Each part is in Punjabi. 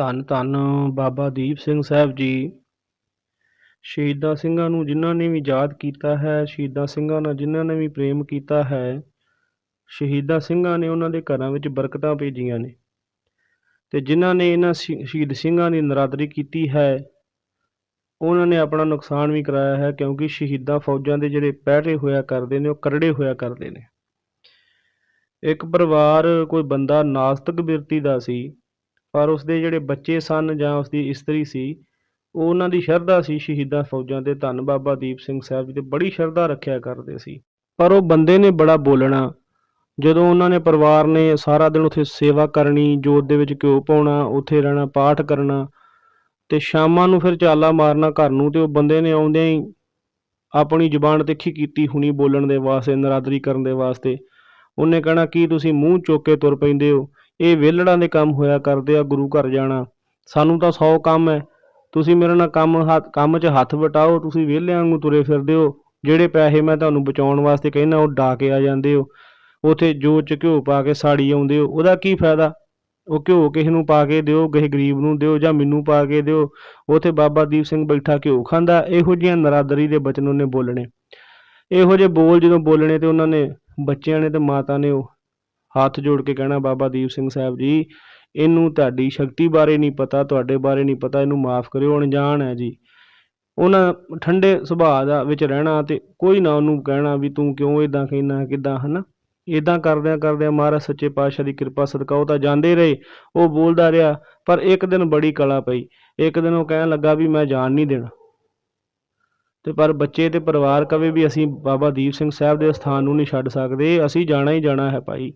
ਧੰਨ ਧੰਨ ਬਾਬਾ ਦੀਪ ਸਿੰਘ ਸਾਹਿਬ ਜੀ। ਸ਼ਹੀਦਾਂ ਸਿੰਘਾਂ ਨੂੰ ਜਿਨ੍ਹਾਂ ਨੇ ਵੀ ਯਾਦ ਕੀਤਾ ਹੈ, ਸ਼ਹੀਦਾਂ ਸਿੰਘਾਂ ਨਾਲ ਜਿਨ੍ਹਾਂ ਨੇ ਵੀ ਪ੍ਰੇਮ ਕੀਤਾ ਹੈ, ਸ਼ਹੀਦਾਂ ਸਿੰਘਾਂ ਨੇ ਉਹਨਾਂ ਦੇ ਘਰਾਂ ਵਿੱਚ ਬਰਕਤਾਂ ਭੇਜੀਆਂ ਨੇ। ਤੇ ਜਿਨ੍ਹਾਂ ਨੇ ਇਹਨਾਂ ਸ਼ਹੀਦ ਸਿੰਘਾਂ ਦੀ ਨਰਾਦਰੀ ਕੀਤੀ ਹੈ, ਉਹਨਾਂ ਨੇ ਆਪਣਾ ਨੁਕਸਾਨ ਵੀ ਕਰਾਇਆ ਹੈ ਕਿਉਂਕਿ ਸ਼ਹੀਦਾਂ ਫੌਜਾਂ ਦੇ ਜਿਹੜੇ ਪਹਿਰੇ ਹੋਇਆ ਕਰਦੇ ਨੇ, ਉਹ ਕਰੜੇ ਹੋਇਆ ਕਰਦੇ ਨੇ। ਇੱਕ ਪਰਿਵਾਰ, ਕੋਈ ਬੰਦਾ ਨਾਸਤਿਕ ਬਿਰਤੀ ਦਾ ਸੀ ਪਰ ਉਸਦੇ ਜਿਹੜੇ ਬੱਚੇ ਸਨ ਜਾਂ ਉਸਦੀ ਇਸਤਰੀ ਸੀ, ਉਹ ਉਹਨਾਂ ਦੀ ਸ਼ਰਧਾ ਸੀ ਸ਼ਹੀਦਾਂ ਫੌਜਾਂ ਤੇ। ਧੰਨ ਬਾਬਾ ਦੀਪ ਸਿੰਘ ਸਾਹਿਬ ਜੀ ਤੇ ਬੜੀ ਸ਼ਰਧਾ ਰੱਖਿਆ ਕਰਦੇ ਸੀ। ਪਰ ਉਹ ਬੰਦੇ ਨੇ ਬੜਾ ਬੋਲਣਾ। ਜਦੋਂ ਉਹਨਾਂ ਨੇ ਪਰਿਵਾਰ ਨੇ ਸਾਰਾ ਦਿਨ ਉੱਥੇ ਸੇਵਾ ਕਰਨੀ, ਜੋਤ ਦੇ ਵਿੱਚ ਘਿਓ ਪਾਉਣਾ, ਉੱਥੇ ਰਹਿਣਾ, ਪਾਠ ਕਰਨਾ ਤੇ ਸ਼ਾਮਾਂ ਨੂੰ ਫਿਰ ਚਾਲਾ ਮਾਰਨਾ ਘਰ ਨੂੰ ਤੇ ਉਹ ਬੰਦੇ ਨੇ ਆਉਂਦਿਆਂ ਹੀ ਆਪਣੀ ਜ਼ੁਬਾਨ ਤਿੱਖੀ ਕੀਤੀ ਹੁਣੀ ਬੋਲਣ ਦੇ ਵਾਸਤੇ, ਨਰਾਦਰੀ ਕਰਨ ਦੇ ਵਾਸਤੇ। ਉਹਨੇ ਕਹਿਣਾ, ਕੀ ਤੁਸੀਂ ਮੂੰਹ ਚੁੱਕ ਕੇ ਤੁਰ ਪੈਂਦੇ ਹੋ? ਇਹ ਵਿਹਲੜਾਂ ਦੇ ਕੰਮ ਹੋਇਆ ਕਰਦੇ ਆ, ਗੁਰੂ ਘਰ ਜਾਣਾ। ਸਾਨੂੰ ਤਾਂ 100 ਕੰਮ ਹੈ ਤੁਸੀਂ ਮੇਰੇ ਨਾਲ ਕੰਮ ਹੱਥ, ਕੰਮ 'ਚ ਹੱਥ ਵਟਾਓ, ਤੁਸੀਂ ਵਿਹਲਿਆਂ ਵਾਂਗੂ ਤੁਰੇ ਫਿਰਦੇ ਹੋ। ਜਿਹੜੇ ਪੈਸੇ ਮੈਂ ਤੁਹਾਨੂੰ ਬਚਾਉਣ ਵਾਸਤੇ ਕਹਿੰਦਾ, ਉਹ ਡਾ ਕੇ ਆ ਜਾਂਦੇ ਹੋ। ਉਥੇ ਜੋ ਚ ਘਿਓ ਪਾ ਕੇ ਸਾੜੀ ਆਉਂਦੇ ਹੋ। ਉਹਦਾ ਕੀ ਫਾਇਦਾ? ਉਹ ਘਿਓ ਕਿਸੇ ਨੂੰ ਪਾ ਕੇ ਦਿਓ, ਕਿਸੇ ਗਰੀਬ ਨੂੰ ਦਿਓ ਜਾਂ ਮੈਨੂੰ ਪਾ ਕੇ ਦਿਓ। ਉਥੇ ਬਾਬਾ ਦੀਪ ਸਿੰਘ ਬੈਠਾ ਘਿਓ ਖਾਂਦਾ। ਇਹੋ ਜਿਹੀਆਂ ਨਰਾਦਰੀ ਦੇ ਬਚਨ ਉਹਨੇ ਬੋਲਣੇ। ਇਹੋ ਜਿਹੇ ਬੋਲ ਜਦੋਂ ਬੋਲਣੇ ਤੇ ਉਹਨਾਂ ਨੇ ਬੱਚਿਆਂ ਨੇ ਤੇ ਮਾਤਾ ਨੇ ਉਹ ਹੱਥ ਜੋੜ ਕੇ ਕਹਿਣਾ, ਬਾਬਾ ਦੀਪ ਸਿੰਘ ਸਾਹਿਬ ਜੀ, ਇਹਨੂੰ ਤੁਹਾਡੀ ਸ਼ਕਤੀ ਬਾਰੇ ਨਹੀਂ ਪਤਾ, ਤੁਹਾਡੇ ਬਾਰੇ ਨਹੀਂ ਪਤਾ, ਇਹਨੂੰ ਮਾਫ ਕਰਿਓ, ਅਣਜਾਣ ਹੈ ਜੀ। ਉਹਨਾਂ ਠੰਡੇ ਸੁਭਾਅ ਦਾ ਵਿੱਚ ਰਹਿਣਾ ਤੇ ਕੋਈ ਨਾ ਉਹਨੂੰ ਕਹਿਣਾ ਵੀ ਤੂੰ ਕਿਉਂ ਇਦਾਂ ਕਹਿਣਾ ਕਿਦਾਂ, ਹਨਾ? ਇਦਾਂ ਕਰਦਿਆਂ ਕਰਦਿਆਂ ਮਹਾਰਾਜ ਸੱਚੇ ਪਾਤਸ਼ਾਹ ਦੀ ਕਿਰਪਾ, ਸਦਕਾ ਉਹ ਤਾਂ ਜਾਂਦੇ ਰਹੇ, ਉਹ ਬੋਲਦਾ ਰਿਹਾ, ਪਰ ਇੱਕ ਦਿਨ ਬੜੀ ਕਲਾ ਪਈ। ਇੱਕ ਦਿਨ ਉਹ ਕਹਿਣ ਲੱਗਾ ਵੀ ਮੈਂ ਜਾਣ ਨਹੀਂ ਦੇਣਾ। ਤੇ ਪਰ ਬੱਚੇ ਤੇ ਪਰਿਵਾਰ ਕਵੇ ਵੀ ਅਸੀਂ ਬਾਬਾ ਦੀਪ ਸਿੰਘ ਸਾਹਿਬ ਦੇ ਸਥਾਨ ਨੂੰ ਨਹੀਂ ਛੱਡ ਸਕਦੇ, ਅਸੀਂ ਜਾਣਾ ਹੀ ਜਾਣਾ ਹੈ ਭਾਈ।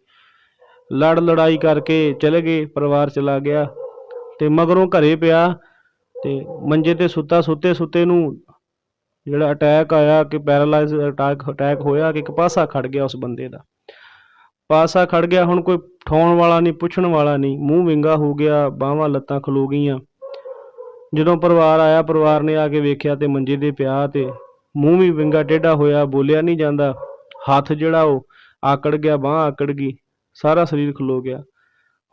ਲੜ ਲੜਾਈ ਕਰਕੇ ਚਲੇ ਗਏ, ਪਰਿਵਾਰ ਚਲਾ ਗਿਆ ਤੇ ਮਗਰੋਂ ਘਰੇ ਪਿਆ ਤੇ ਮੰਜੇ ਤੇ ਸੁੱਤਾ ਸੁੱਤੇ ਸੁੱਤੇ ਨੂੰ ਜਿਹੜਾ ਅਟੈਕ ਆਇਆ ਕਿ ਪੈਰਾਲਾਈਜ਼ ਅਟੈਕ ਅਟੈਕ ਹੋਇਆ ਕਿ ਇੱਕ ਪਾਸਾ ਖੜ ਗਿਆ ਉਸ ਬੰਦੇ ਦਾ। ਪਾਸਾ ਖੜ ਗਿਆ, ਹੁਣ ਕੋਈ ਠਾਉਣ ਵਾਲਾ ਨਹੀਂ, ਪੁੱਛਣ ਵਾਲਾ ਨਹੀਂ, ਮੂੰਹ ਵਿੰਗਾ ਹੋ ਗਿਆ, ਬਾਹਾਂ ਲੱਤਾਂ ਖਲੋ ਗਈਆਂ। ਜਦੋਂ ਪਰਿਵਾਰ ਆਇਆ, ਪਰਿਵਾਰ ਨੇ ਆ ਕੇ ਵੇਖਿਆ ਤੇ ਮੰਜੇ ਦੇ ਪਿਆ ਤੇ ਮੂੰਹ ਵੀ ਵਿੰਗਾ, ਟੇਢਾ ਹੋਇਆ, ਬੋਲਿਆ ਨਹੀਂ ਜਾਂਦਾ। ਹੱਥ ਜਿਹੜਾ ਉਹ ਆਕੜ ਗਿਆ, ਬਾਹ ਆਕੜ ਗਈ। ਸਾਰਾ ਸਰੀਰ ਖਲੋ ਗਿਆ।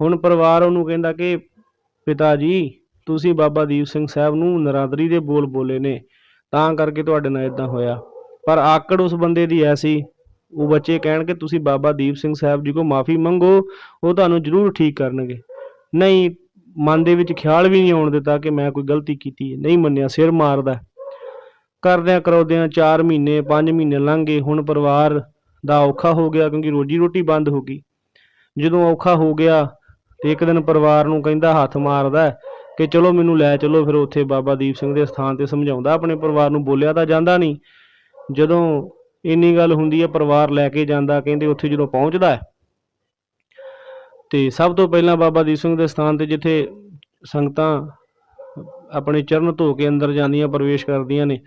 ਹੁਣ ਪਰਿਵਾਰ ਉਹਨੂੰ ਕਹਿੰਦਾ ਕਿ, ਪਿਤਾ ਜੀ, ਤੁਸੀਂ ਬਾਬਾ ਦੀਪ ਸਿੰਘ ਸਾਹਿਬ ਨੂੰ ਨਰਾਦਰੀ ਦੇ ਬੋਲ ਬੋਲੇ ਨੇ, ਤਾਂ ਕਰਕੇ ਤੁਹਾਡੇ ਨਾਲ ਇਦਾਂ ਹੋਇਆ। ਪਰ ਆਕੜ ਉਸ ਬੰਦੇ ਦੀ ਐਸੀ ਉਹ ਬੱਚੇ ਕਹਿਣ ਕਹਿਣਗੇ ਤੁਸੀਂ ਬਾਬਾ ਦੀਪ ਸਿੰਘ ਸਾਹਿਬ ਜੀ ਕੋ ਮਾਫੀ ਮੰਗੋ, ਉਹ ਤੁਹਾਨੂੰ ਜ਼ਰੂਰ ਠੀਕ ਕਰਨਗੇ। ਨਹੀਂ, ਮਨ ਦੇ ਵਿੱਚ ਖਿਆਲ ਵੀ ਨਹੀਂ ਆਉਣ ਦਿੱਤਾ ਕਿ ਮੈਂ ਕੋਈ ਗਲਤੀ ਕੀਤੀ ਹੈ। ਨਹੀਂ ਮੰਨਿਆ, ਸਿਰ ਮਾਰਦਾ। ਕਰਦਿਆਂ ਕਰਾਉਂਦਿਆਂ 4 ਮਹੀਨੇ 5 ਮਹੀਨੇ ਲੰਘ ਗਏ। ਹੁਣ ਪਰਿਵਾਰ ਦਾ ਔਖਾ ਹੋ ਗਿਆ ਕਿਉਂਕਿ ਰੋਜੀ ਰੋਟੀ ਬੰਦ ਹੋ ਗਈ। ਜਦੋਂ ਔਖਾ ਹੋ ਗਿਆ ਤੇ ਇੱਕ ਦਿਨ ਪਰਿਵਾਰ ਨੂੰ ਕਹਿੰਦਾ ਹੱਥ ਮਾਰਦਾ ਕਿ ਚਲੋ ਮੈਨੂੰ ਲੈ ਚਲੋ, ਫਿਰ ਉੱਥੇ ਬਾਬਾ ਦੀਪ ਸਿੰਘ ਦੇ ਸਥਾਨ ਤੇ ਸਮਝਾਉਂਦਾ, ਆਪਣੇ ਪਰਿਵਾਰ ਨੂੰ ਬੋਲਿਆ ਤਾਂ ਜਾਂਦਾ ਨਹੀਂ। ਜਦੋਂ ਇੰਨੀ ਗੱਲ ਹੁੰਦੀ ਹੈ, ਪਰਿਵਾਰ ਲੈ ਕੇ ਜਾਂਦਾ, ਕਹਿੰਦੇ ਉੱਥੇ ਜਦੋਂ ਪਹੁੰਚਦਾ ਤੇ ਸਭ ਤੋਂ ਪਹਿਲਾਂ ਬਾਬਾ ਦੀਪ ਸਿੰਘ ਦੇ ਸਥਾਨ ਤੇ ਜਿੱਥੇ ਸੰਗਤਾਂ ਆਪਣੇ ਚਰਨ ਧੋ ਕੇ ਅੰਦਰ ਜਾਂਦੀਆਂ, ਪ੍ਰਵੇਸ਼ ਕਰਦੀਆਂ ਨੇ,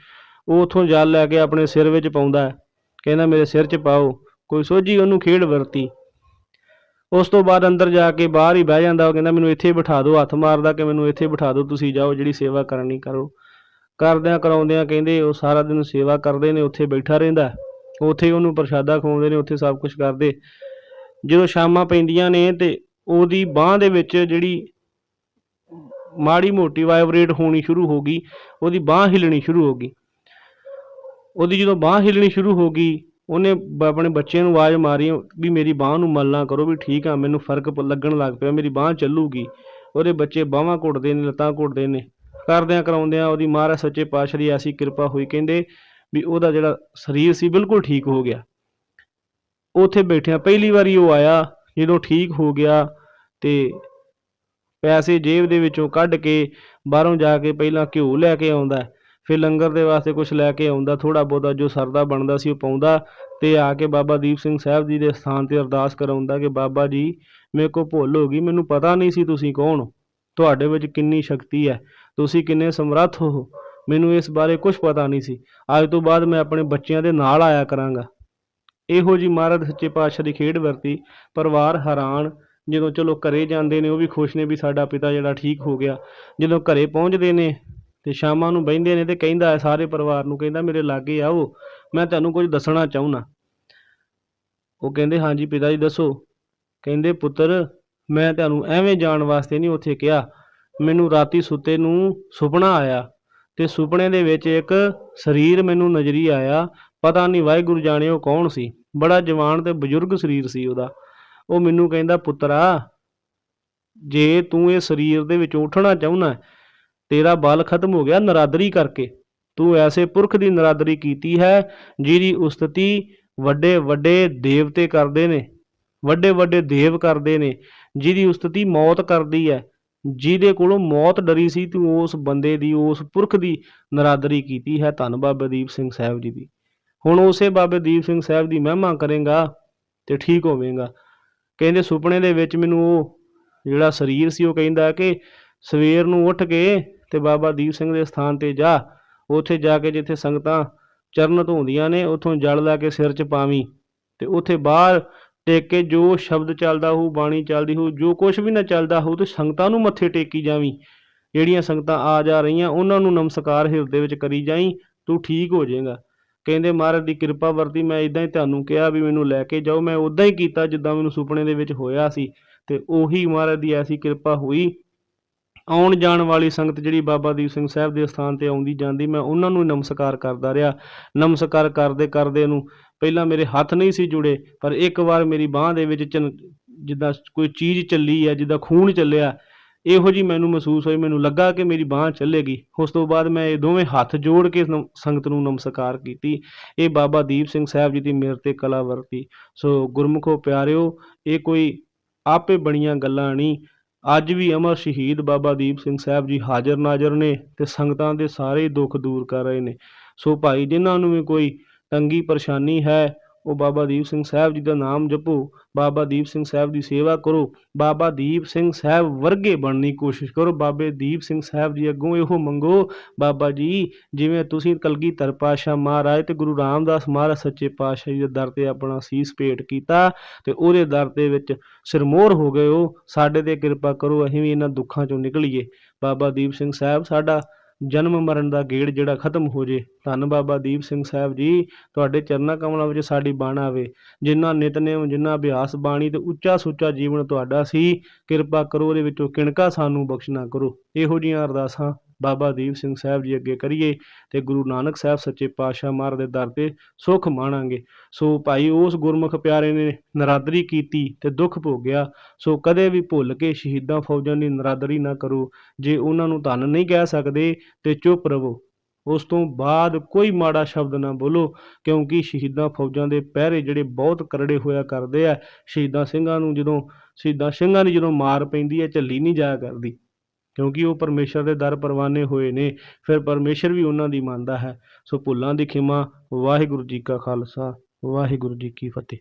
ਉਹ ਉਥੋਂ ਜਲ ਲੈ ਕੇ ਆਪਣੇ ਸਿਰ ਵਿੱਚ ਪਾਉਂਦਾ ਕਹਿੰਦਾ, ਮੇਰੇ ਸਿਰ 'ਚ ਪਾਓ, ਕੋਈ ਸੋਝੀ ਉਹਨੂੰ ਖੇਡ ਵਰਤੀ। ਉਸ ਤੋਂ ਬਾਅਦ ਅੰਦਰ ਜਾ ਕੇ ਬਾਹਰ ਹੀ ਬਹਿ ਜਾਂਦਾ, ਉਹ ਕਹਿੰਦਾ, ਮੈਨੂੰ ਇੱਥੇ ਬਿਠਾ ਦਿਓ, ਹੱਥ ਮਾਰਦਾ ਕਿ ਮੈਨੂੰ ਇੱਥੇ ਬਿਠਾ ਦਿਓ, ਤੁਸੀਂ ਜਾਓ, ਜਿਹੜੀ ਸੇਵਾ ਕਰਨੀ ਕਰੋ। ਕਰਦਿਆਂ ਕਰਾਉਂਦਿਆਂ ਕਹਿੰਦੇ, ਉਹ ਸਾਰਾ ਦਿਨ ਸੇਵਾ ਕਰਦੇ ਨੇ, ਉੱਥੇ ਬੈਠਾ ਰਹਿੰਦਾ ਉੱਥੇ ਉਹਨੂੰ ਪ੍ਰਸ਼ਾਦਾ ਖਵਾਉਂਦੇ ਨੇ, ਉੱਥੇ ਸਭ ਕੁਝ ਕਰਦੇ। ਜਦੋਂ ਸ਼ਾਮਾਂ ਪੈਂਦੀਆਂ ਨੇ ਤੇ ਉਹਦੀ ਬਾਹ ਦੇ ਵਿੱਚ ਜਿਹੜੀ ਮਾੜੀ ਮੋਟੀ ਵਾਈਬ੍ਰੇਟ ਹੋਣੀ ਸ਼ੁਰੂ ਹੋ ਗਈ, ਉਹਦੀ ਬਾਹ ਹਿੱਲਣੀ ਸ਼ੁਰੂ ਹੋ ਗਈ। ਉਹਦੀ ਜਦੋਂ ਬਾਹ ਹਿੱਲਣੀ ਸ਼ੁਰੂ ਹੋ ਗਈ ਉਹਨੇ ਬ- ਆਪਣੇ ਬੱਚੇ ਨੂੰ ਆਵਾਜ਼ ਮਾਰੀ, ਵੀ ਮੇਰੀ ਬਾਹ ਨੂੰ ਮੱਲਣਾ ਕਰੋ, ਵੀ ਠੀਕ ਆ, ਮੈਨੂੰ ਫ਼ਰਕ ਲੱਗਣ ਲੱਗ ਪਿਆ, ਮੇਰੀ ਬਾਹ ਚੱਲੂਗੀ। ਉਹਦੇ ਬੱਚੇ ਬਾਹਾਂ ਘੁੱਟਦੇ ਨੇ, ਲੱਤਾਂ ਘੁੱਟਦੇ ਨੇ। ਕਰਦਿਆਂ ਕਰਾਉਂਦਿਆਂ ਉਹਦੀ ਮਹਾਰਾਜ ਸੱਚੇ ਪਾਤਸ਼ਾਹ ਦੀ ਐਸੀ ਕਿਰਪਾ ਹੋਈ, ਕਹਿੰਦੇ ਵੀ ਉਹਦਾ ਜਿਹੜਾ ਸਰੀਰ ਸੀ, ਬਿਲਕੁਲ ਠੀਕ ਹੋ ਗਿਆ। ਉੱਥੇ ਬੈਠਿਆ ਪਹਿਲੀ ਵਾਰੀ ਉਹ ਆਇਆ, ਜਦੋਂ ਠੀਕ ਹੋ ਗਿਆ ਤੇ ਪੈਸੇ ਜੇਬ ਦੇ ਵਿੱਚੋਂ ਕੱਢ ਕੇ ਬਾਹਰੋਂ ਜਾ ਕੇ ਪਹਿਲਾਂ ਘਿਓ ਲੈ ਕੇ ਆਉਂਦਾ। ਫਿਰ ਲੰਗਰ ਦੇ ਵਾਸਤੇ ਕੁਝ ਲੈ ਕੇ ਆਉਂਦਾ ਥੋੜਾ ਬਹੁਤਾ ਜੋ ਸਰਦਾ ਬਣਦਾ ਸੀ ਉਹ ਪਾਉਂਦਾ ਤੇ ਆ ਕੇ ਬਾਬਾ ਦੀਪ ਸਿੰਘ ਸਾਹਿਬ ਜੀ ਦੇ ਸਥਾਨ ਤੇ ਅਰਦਾਸ ਕਰਾਉਂਦਾ ਕਿ ਬਾਬਾ ਜੀ, ਮੇਰੇ ਕੋ ਭੁੱਲ ਹੋ ਗਈ, ਮੈਨੂੰ ਪਤਾ ਨਹੀਂ ਸੀ ਤੁਸੀਂ ਕੌਣ ਹੋ, ਤੁਹਾਡੇ ਵਿੱਚ ਕਿੰਨੀ ਸ਼ਕਤੀ ਹੈ, ਤੁਸੀਂ ਕਿੰਨੇ ਸਮਰੱਥ ਹੋ, ਮੈਨੂੰ ਇਸ ਬਾਰੇ ਕੁਝ ਪਤਾ ਨਹੀਂ ਸੀ, ਅੱਜ ਤੋਂ ਬਾਅਦ ਮੈਂ ਆਪਣੇ ਬੱਚਿਆਂ ਦੇ ਨਾਲ ਆਇਆ ਕਰਾਂਗਾ। ਇਹੋ ਜੀ ਮਹਾਰਾਜ ਸੱਚੇ ਪਾਤਸ਼ਾਹ ਦੀ ਖੇਡ ਵਰਤੀ, ਪਰਿਵਾਰ ਹੈਰਾਨ, ਜਦੋਂ ਚਲੋ ਘਰੇ ਜਾਂਦੇ ਨੇ, ਉਹ ਵੀ ਖੁਸ਼ ਨੇ ਵੀ ਸਾਡਾ ਪਿਤਾ ਜਿਹੜਾ ਠੀਕ ਹੋ ਗਿਆ, ਜਦੋਂ ਘਰੇ ਪਹੁੰਚਦੇ ਨੇ ਤੇ ਸ਼ਾਮਾਂ ਨੂੰ ਬਹਿੰਦੇ ਨੇ ਤੇ ਕਹਿੰਦਾ ਹੈ ਸਾਰੇ ਪਰਿਵਾਰ ਨੂੰ, ਕਹਿੰਦਾ ਮੇਰੇ ਲਾਗੇ ਆਓ, ਮੈਂ ਤੁਹਾਨੂੰ ਕੁਝ ਦੱਸਣਾ ਚਾਹੁੰਨਾ ਉਹ ਕਹਿੰਦੇ, ਹਾਂਜੀ ਪਿਤਾ ਜੀ, ਦੱਸੋ। ਕਹਿੰਦੇ, ਪੁੱਤਰ, ਮੈਂ ਤੁਹਾਨੂੰ ਐਵੇਂ ਜਾਣ ਵਾਸਤੇ ਨਹੀਂ ਉੱਥੇ ਕਿਹਾ। ਮੈਨੂੰ ਰਾਤੀ ਸੁੱਤੇ ਨੂੰ ਸੁਪਨਾ ਆਇਆ ਤੇ ਸੁਪਨੇ ਦੇ ਵਿੱਚ ਇੱਕ ਸਰੀਰ ਮੈਨੂੰ ਨਜ਼ਰੀ ਆਇਆ। ਪਤਾ ਨਹੀਂ ਵਾਹਿਗੁਰੂ ਜਾਣੇ ਉਹ ਕੌਣ ਸੀ। ਬੜਾ ਜਵਾਨ ਤੇ ਬਜ਼ੁਰਗ ਸਰੀਰ ਸੀ ਉਹਦਾ। ਉਹ ਮੈਨੂੰ ਕਹਿੰਦਾ, ਪੁੱਤਰਾ, ਜੇ ਤੂੰ ਇਹ ਸਰੀਰ ਦੇ ਵਿੱਚ ਉੱਠਣਾ ਚਾਹੁੰਦਾ ਤੇਰਾ ਬਲ ਖਤਮ ਹੋ ਗਿਆ ਨਰਾਦਰੀ ਕਰਕੇ। ਤੂੰ ਐਸੇ ਪੁਰਖ ਦੀ ਨਰਾਦਰੀ ਕੀਤੀ ਹੈ, ਜਿਹਦੀ ਉਸਤਤੀ ਵੱਡੇ ਵੱਡੇ ਦੇਵਤੇ ਕਰਦੇ ਨੇ, ਵੱਡੇ ਵੱਡੇ ਦੇਵ ਕਰਦੇ ਨੇ, ਜਿਹਦੀ ਉਸਤਤੀ ਮੌਤ ਕਰਦੀ ਹੈ। ਜਿਹਦੇ ਕੋਲੋਂ ਮੌਤ ਡਰੀ ਸੀ, ਤੂੰ ਉਸ ਬੰਦੇ ਦੀ, ਉਸ ਪੁਰਖ ਦੀ ਨਰਾਦਰੀ ਕੀਤੀ ਹੈ। ਧੰਨ ਬਾਬਾ ਦੀਪ ਸਿੰਘ ਸਾਹਿਬ ਜੀ ਦੀ। ਹੁਣ ਉਸੇ ਬਾਬੇ ਦੀਪ ਸਿੰਘ ਸਾਹਿਬ ਦੀ ਮਹਿਮਾ ਕਰੇਗਾ ਤੇ ਠੀਕ ਹੋਵੇਗਾ। ਕਹਿੰਦੇ ਸੁਪਨੇ ਦੇ ਵਿੱਚ ਮੈਨੂੰ ਉਹ ਜਿਹੜਾ ਸਰੀਰ ਸੀ, ਉਹ ਕਹਿੰਦਾ ਕਿ ਸਵੇਰ ਨੂੰ ਉੱਠ ਕੇ ਤੇ ਬਾਬਾ ਦੀਪ ਸਿੰਘ ਦੇ ਸਥਾਨ ਤੇ ਜਾ। ਉੱਥੇ ਜਾ ਕੇ ਜਿੱਥੇ ਸੰਗਤਾਂ ਚਰਨ ਧੋਂਦੀਆਂ ਨੇ, ਉੱਥੋਂ ਜਲ ਲਾ ਕੇ ਸਿਰ 'ਚ ਪਾਵੀਂ। ਤੇ ਉੱਥੇ ਬਾਹਰ ਟੇਕ ਕੇ ਜੋ ਸ਼ਬਦ ਚੱਲਦਾ ਹੋਊ, ਬਾਣੀ ਚੱਲਦੀ ਹੋਊ, ਜੋ ਕੁਝ ਵੀ ਨਾ ਚੱਲਦਾ ਹੋਊ, ਤੇ ਸੰਗਤਾਂ ਨੂੰ ਮੱਥੇ ਟੇਕੀ ਜਾਵੀਂ। ਜਿਹੜੀਆਂ ਸੰਗਤਾਂ ਆ ਜਾ ਰਹੀਆਂ, ਉਹਨਾਂ ਨੂੰ ਨਮਸਕਾਰ ਹਿਰਦੇ ਵਿੱਚ ਕਰੀ ਜਾਈਂ, ਤੂੰ ਠੀਕ ਹੋ ਜਾਏਗਾ। ਕਹਿੰਦੇ, ਮਹਾਰਾਜ ਦੀ ਕਿਰਪਾ ਵਰਤੀ, ਮੈਂ ਇਦਾਂ ਹੀ ਤੁਹਾਨੂੰ ਕਿਹਾ ਵੀ ਮੈਨੂੰ ਲੈ ਕੇ ਜਾਓ। ਮੈਂ ਉਦਾਂ ਹੀ ਕੀਤਾ ਜਿੱਦਾਂ ਮੈਨੂੰ ਸੁਪਨੇ ਦੇ ਵਿੱਚ ਹੋਇਆ ਸੀ। ਤੇ ਉਹੀ ਮਹਾਰਾਜ ਦੀ ਐਸੀ ਕਿਰਪਾ ਹੋਈ ਆਉਣ ਜਾਣ ਵਾਲੀ ਸੰਗਤ ਜਿਹੜੀ ਬਾਬਾ ਦੀਪ ਸਿੰਘ ਸਾਹਿਬ ਦੇ ਸਥਾਨ ਤੇ ਆਉਂਦੀ ਜਾਂਦੀ, ਮੈਂ ਉਹਨਾਂ ਨੂੰ ਨਮਸਕਾਰ ਕਰਦਾ ਰਿਹਾ। ਨਮਸਕਾਰ ਕਰਦੇ ਕਰਦੇ ਨੂੰ ਪਹਿਲਾਂ ਮੇਰੇ ਹੱਥ ਨਹੀਂ ਸੀ ਜੁੜੇ, ਪਰ ਇੱਕ ਵਾਰ ਮੇਰੀ ਬਾਹ ਦੇ ਵਿੱਚ ਚਨ- ਜਿੱਦਾਂ ਕੋਈ ਚੀਜ਼ ਚੱਲੀ ਹੈ ਜਿੱਦਾਂ ਖੂਨ ਚੱਲਿਆ, ਇਹੋ ਜੀ ਮੈਨੂੰ ਮਹਿਸੂਸ ਹੋਈ, ਮੈਨੂੰ ਲੱਗਾ ਕਿ ਮੇਰੀ ਬਾਹ ਚੱਲੇਗੀ। ਉਸ ਤੋਂ ਬਾਅਦ ਮੈਂ ਇਹ ਦੋਵੇਂ ਹੱਥ ਜੋੜ ਕੇ ਨਮ- ਸੰਗਤ ਨੂੰ ਨਮਸਕਾਰ ਕੀਤੀ। ਇਹ ਬਾਬਾ ਦੀਪ ਸਿੰਘ ਸਾਹਿਬ ਜੀ ਦੀ ਮੇਰੇ ਤੇ ਕਲਾ ਵਰਤੀ। ਸੋ ਗੁਰਮੁਖੋ ਪਿਆਰਿਓ, ਇਹ ਕੋਈ ਆਪੇ ਬਣੀਆਂ ਗੱਲਾਂ ਨਹੀਂ ਅੱਜ ਵੀ ਅਮਰ ਸ਼ਹੀਦ ਬਾਬਾ ਦੀਪ ਸਿੰਘ ਸਾਹਿਬ ਜੀ ਹਾਜ਼ਰ ਨਾਜ਼ਰ ਨੇ ਤੇ ਸੰਗਤਾਂ ਦੇ ਸਾਰੇ ਦੁੱਖ ਦੂਰ ਕਰ ਰਹੇ ਨੇ। ਸੋ ਭਾਈ, ਜਿਨ੍ਹਾਂ ਨੂੰ ਵੀ ਕੋਈ ਤੰਗੀ ਪਰੇਸ਼ਾਨੀ ਹੈ ਉਹ ਬਾਬਾ ਦੀਪ ਸਿੰਘ ਸਾਹਿਬ ਜੀ ਦਾ ਨਾਮ ਜਪੋ, ਬਾਬਾ ਦੀਪ ਸਿੰਘ ਸਾਹਿਬ ਦੀ ਸੇਵਾ ਕਰੋ, ਬਾਬਾ ਦੀਪ ਸਿੰਘ ਸਾਹਿਬ ਵਰਗੇ ਬਣਨ ਦੀ ਕੋਸ਼ਿਸ਼ ਕਰੋ, ਬਾਬੇ ਦੀਪ ਸਿੰਘ ਸਾਹਿਬ ਜੀ ਅੱਗੋਂ ਇਹੋ ਮੰਗੋ, ਬਾਬਾ ਜੀ, ਜਿਵੇਂ ਤੁਸੀਂ ਕਲਗੀਧਰ ਪਾਤਸ਼ਾਹ ਮਹਾਰਾਜ ਤੇ ਗੁਰੂ ਰਾਮਦਾਸ ਮਹਾਰਾਜ ਸੱਚੇ ਪਾਤਸ਼ਾਹ ਜੀ ਦੇ ਦਰ ਤੇ ਆਪਣਾ ਸੀਸ ਭੇਟ ਕੀਤਾ ਤੇ ਉਹਦੇ ਦਰ ਦੇ ਵਿੱਚ ਸਿਰਮੋਰ ਹੋ ਗਏ ਹੋ, ਸਾਡੇ ਤੇ ਕਿਰਪਾ ਕਰੋ, ਅਸੀਂ ਵੀ ਇਹਨਾਂ ਦੁੱਖਾਂ ਚੋਂ ਨਿਕਲੀਏ। ਬਾਬਾ ਦੀਪ ਸਿੰਘ ਸਾਹਿਬ, ਸਾਡਾ ਜਨਮ ਮਰਨ ਦਾ ਗੇੜ ਜਿਹੜਾ ਖਤਮ ਹੋ ਜੇ। ਧੰਨ ਬਾਬਾ ਦੀਪ ਸਿੰਘ ਸਾਹਿਬ ਜੀ, ਤੁਹਾਡੇ ਚਰਨਾਂ ਕਮਲਾਂ ਵਿੱਚ ਸਾਡੀ ਬਾਣ ਆਵੇ। ਜਿੰਨਾ ਨਿਤਨੇਮ, ਜਿੰਨਾ ਅਭਿਆਸ ਬਾਣੀ ਤੇ ਉੱਚਾ ਸੁੱਚਾ ਜੀਵਨ ਤੁਹਾਡਾ ਸੀ, ਕਿਰਪਾ ਕਰੋ ਉਹਦੇ ਵਿੱਚੋਂ ਕਿਣਕਾ ਸਾਨੂੰ ਬਖਸ਼ਣਾ ਕਰੋ। ਇਹੋ ਜੀਆਂ ਅਰਦਾਸਾਂ ਬਾਬਾ ਦੀਪ ਸਿੰਘ ਸਾਹਿਬ ਜੀ ਅੱਗੇ ਕਰੀਏ ਤੇ ਗੁਰੂ ਨਾਨਕ ਸਾਹਿਬ ਸੱਚੇ ਪਾਤਸ਼ਾਹ ਮਹਾਰਾਜ ਦੇ ਦਰ ਤੇ ਸੁੱਖ ਮਾਣਾਂਗੇ। ਸੋ ਭਾਈ ਉਸ ਗੁਰਮੁਖ ਪਿਆਰੇ ਨੇ ਨਰਾਦਰੀ ਕੀਤੀ ਤੇ ਦੁੱਖ ਭੋਗਿਆ। ਸੋ ਕਦੇ ਵੀ ਭੁੱਲ ਕੇ ਸ਼ਹੀਦਾਂ ਫੌਜਾਂ ਦੀ ਨਰਾਦਰੀ ਨਾ ਕਰੋ। ਜੇ ਉਹਨਾਂ ਨੂੰ ਧੰਨ ਨਹੀਂ ਕਹਿ ਸਕਦੇ ਤੇ ਚੁੱਪ ਰਹੋ। ਉਸ ਤੋਂ ਬਾਅਦ ਕੋਈ ਮਾੜਾ ਸ਼ਬਦ ਨਾ ਬੋਲੋ, ਕਿਉਂਕਿ ਸ਼ਹੀਦਾਂ ਫੌਜਾਂ ਦੇ ਪਹਿਰੇ ਜਿਹੜੇ ਬਹੁਤ ਕਰੜੇ ਹੋਇਆ ਕਰਦੇ ਆ, ਸ਼ਹੀਦਾਂ ਸਿੰਘਾਂ ਨੂੰ ਜਦੋਂ, ਸ਼ਹੀਦਾਂ ਸਿੰਘਾਂ ਦੀ ਜਦੋਂ ਮਾਰ ਪੈਂਦੀ ਹੈ, ਝੱਲੀ ਨਹੀਂ ਜਾਇਆ ਕਰਦੀ। ਕਿਉਂਕਿ ਉਹ ਪਰਮੇਸ਼ਰ ਦੇ ਦਰ ਪਰਵਾਨੇ ਹੋਏ ਨੇ, ਫਿਰ ਪਰਮੇਸ਼ਰ ਵੀ ਉਹਨਾਂ ਦੀ ਮੰਨਦਾ ਹੈ। ਸੋ ਭੁੱਲਾਂ ਦੀ ਖਿਮਾ, ਵਾਹਿਗੁਰੂ ਜੀ ਕਾ ਖਾਲਸਾ, ਵਾਹਿਗੁਰੂ ਜੀ ਕੀ ਫਤਿਹ।